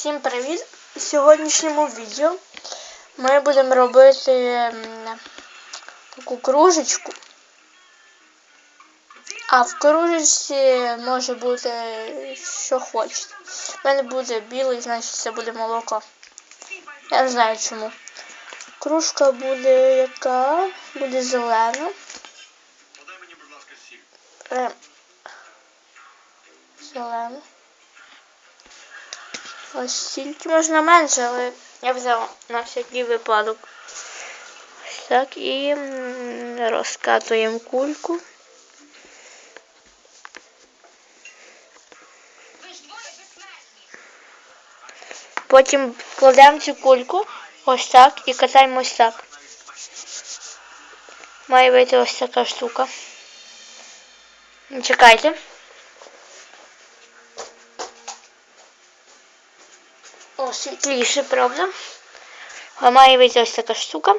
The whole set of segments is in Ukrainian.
Всім привіт! У сьогоднішньому відео ми будемо робити таку кружечку. А в кружечці може бути що хочете. У мене буде білий, значить це буде молоко. Я не знаю чому. Кружка буде яка? Буде зелена. Подай мені, будь ласка, сіль. Зелена. Ось тільки можна менше, але я взяла на всякий випадок. Ось так і розкатуємо кульку. Потім кладемо цю кульку ось так і катаємо ось так. Має вийти ось така штука. Чекайте. Світліше, правда? Вийти ось така штука.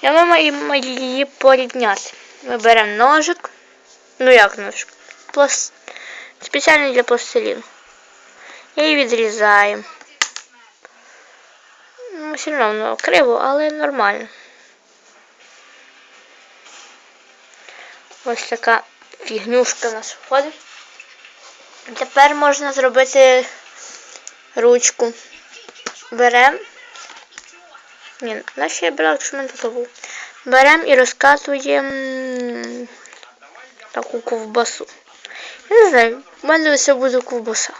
І ми маємо її порівняти. Ми беремо ножик. Ну як ножик? Пласт... Спеціальний для пластиліну. І відрізаємо. Ну, все одно криво, але нормально. Ось така фігнюшка у нас виходить. Тепер можна зробити ручку. Беремо. Ні, наші я брала, якщо мене і розкатуємо таку ковбасу. Я не знаю, в мене все буде ковбаса.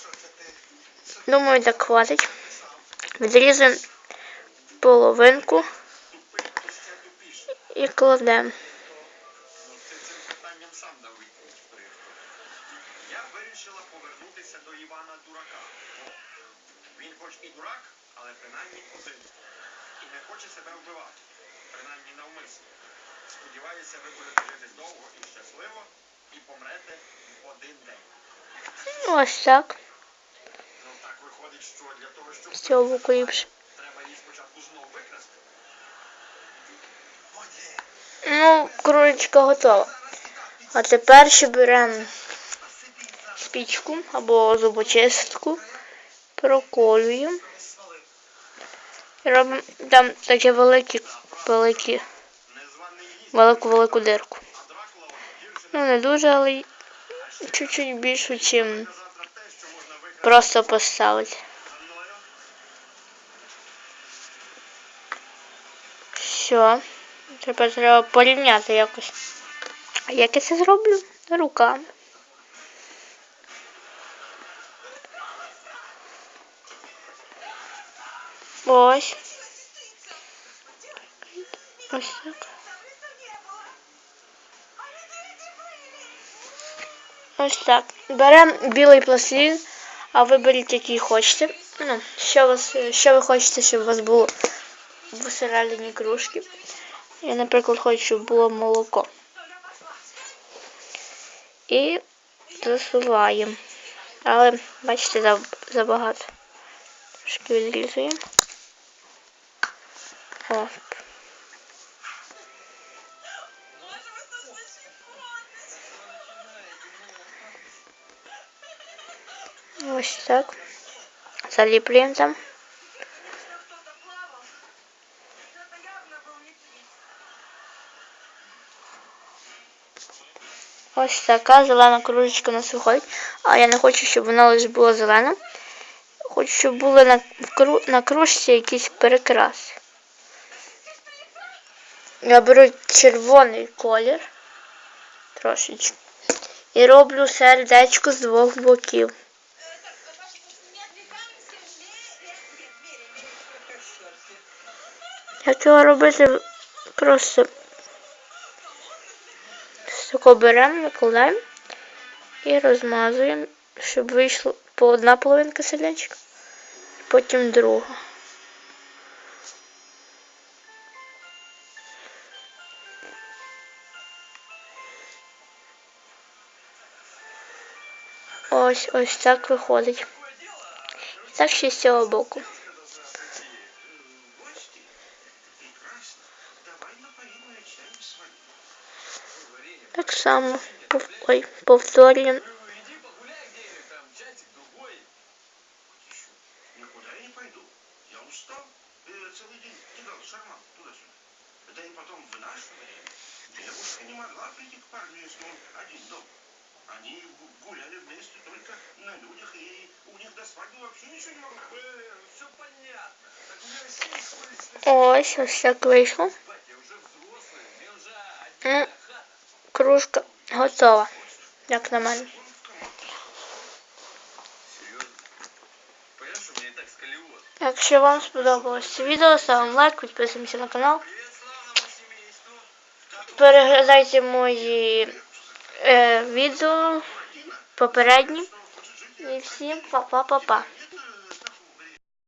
Що що? Думаю, так хватить. Відрізаємо половинку в природку. Я вирішила повернутися до Івана Дурака. Він хоч і дурак, але принаймні один. І не хоче себе вбивати. Принаймні навмисно. Сподіваюся, ви будете жити довго і щасливо і помрете в один день. Ось так. Ну так виходить, що для того, щоб цього треба її спочатку знов викрасти. Ну, кружечка готова. А тепер ще беремо спічку або зубочистку, проколюємо. Робимо там таке великі, великі, велику велику дирку. Ну не дуже, але чуть-чуть можна викрасти просто поставити. Все. Тепер треба порівняти якось. А як я це зроблю? Руками. Ось. Ось так. Ось так. Беремо білий пластилін, а виберіть, який хочете. Ну, що, вас, що ви хочете, щоб у вас було всередині кружки. Я, наприклад, хочу, щоб було молоко. І засуваємо. Але, бачите, забагато. Трошки відрізуємо. О. Ось так. Заліплюємо там. Ось така зелена кружечка у нас виходить. А я не хочу, щоб вона лише була зелена. Хочу, щоб були на, на кружці якісь перекраси. Я беру червоний колір. Трошечки. І роблю сердечко з двох боків. Як цього робити просто з такого беремо, накладаємо і розмазуємо, щоб вийшло по одна половинка сердечка, потім друга. Ось ось так виходить. І так ще з цього боку. День кидал шарман туда-сюда. Да и все понятно. Так у Кружка готова. Як на мене. Якщо вам сподобалось це відео, ставимо лайк, підписуємося на канал. Переглядайте мої е, відео попередні. І всім па-па-па-па.